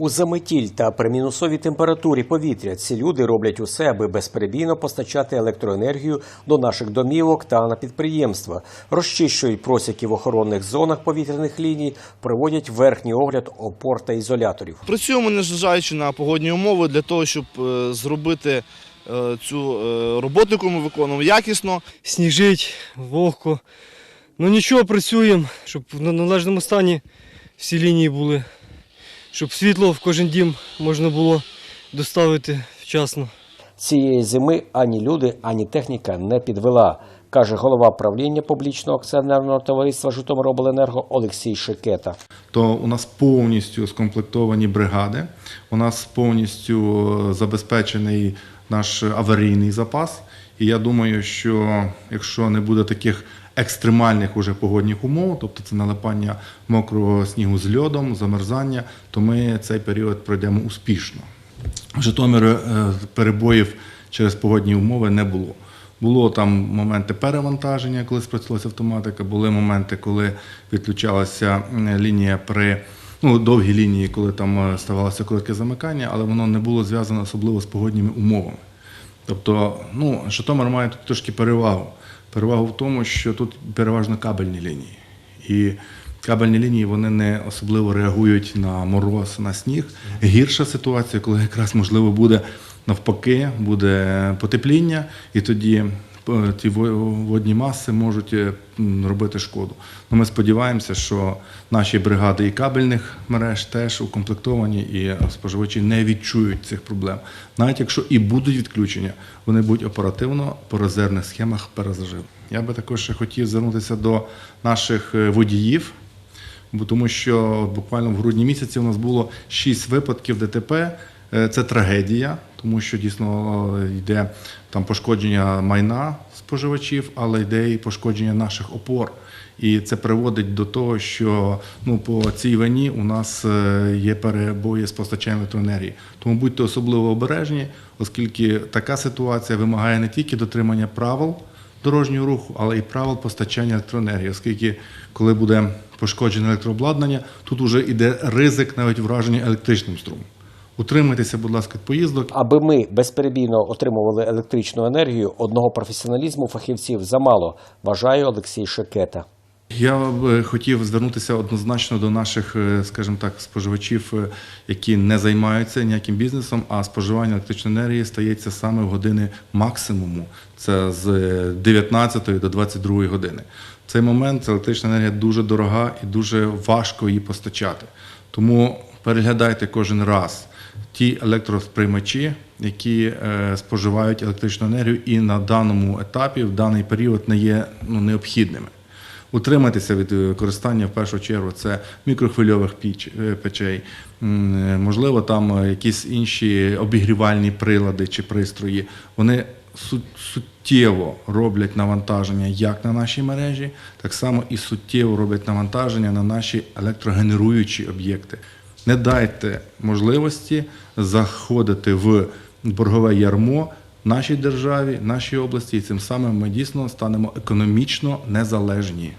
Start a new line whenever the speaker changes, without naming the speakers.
У заметіль та при мінусовій температурі повітря ці люди роблять усе, аби безперебійно постачати електроенергію до наших домівок та на підприємства, розчищують просіки в охоронних зонах повітряних ліній, проводять верхній огляд опор та ізоляторів.
Працюємо, незважаючи на погодні умови, для того, щоб е, зробити е, цю е, роботу, яку ми виконуємо якісно.
сніжить, вогко. Ну нічого, працюємо, щоб на належному стані всі лінії були, щоб світло в кожен дім можна було доставити вчасно.
Цієї зими ані люди, ані техніка не підвела, каже голова правління публічного акціонерного товариства Житомиробленерго Олексій Шикета.
то у нас повністю скомплектовані бригади, у нас повністю е, забезпечений наш аварійний запас. І я думаю, що якщо не буде таких екстремальних уже погодних умов, тобто це налипання мокрого снігу з льодом, замерзання, то ми цей період пройдемо успішно. В Житомирі е, перебоїв через погодні умови не було. Було там моменти перевантаження, коли спрацювалася автоматика, були моменти, коли відключалася лінія при ну, довгі лінії, коли там е, ставалося коротке замикання, але воно не було зв'язано особливо з погодніми умовами. Тобто, ну, Житомир має тут трошки перевагу. Перевагу в тому, що тут переважно кабельні лінії. І кабельні лінії вони не особливо реагують на мороз, на сніг. Гірша ситуація, коли якраз можливо буде навпаки, буде потепління, і тоді е, ті водні маси можуть е, робити шкоду. Ну, ми сподіваємося, що наші бригади і кабельних мереж теж укомплектовані і споживачі не відчують цих проблем. Навіть якщо і будуть відключення, вони будуть оперативно по резервних схемах перезаживу. Я би також ще хотів звернутися до наших е, водіїв, тому що буквально в грудні місяці у нас було 6 випадків ДТП. Е, Це трагедія, тому що дійсно е, йде там пошкодження майна споживачів, але йде і пошкодження наших опор. І це приводить до того, що ну по цій вині у нас е, є перебої з постачанням електроенергії. Тому будьте особливо обережні, оскільки така ситуація вимагає не тільки дотримання правил дорожнього руху, але і правил постачання електроенергії, оскільки коли буде пошкоджене електрообладнання, тут вже йде ризик навіть враження електричним струмом. Утримайтеся, будь ласка, від поїздок.
Аби ми безперебійно отримували електричну енергію, одного професіоналізму фахівців замало, вважає Олексій Шикета.
Я б хотів звернутися однозначно до наших, е, скажімо так, споживачів, е, які не займаються ніяким бізнесом, а споживання електричної енергії стається саме в години максимуму. Це з 19 до 22 години. В цей момент електрична енергія дуже дорога і дуже важко її постачати. Тому переглядайте кожен раз ті електросприймачі, які е, споживають електричну енергію і на даному етапі, в даний період не є ну, необхідними. Утримайтеся від використання в першу чергу це мікрохвильових е, печей, е, можливо, там е, якісь інші обігрівальні прилади чи пристрої. Вони суттєво роблять навантаження як на нашій мережі, так само і суттєво роблять навантаження на наші електрогенеруючі об'єкти. Не дайте можливості заходити в боргове ярмо нашій державі, нашій області, і цим самим ми дійсно станемо економічно незалежні.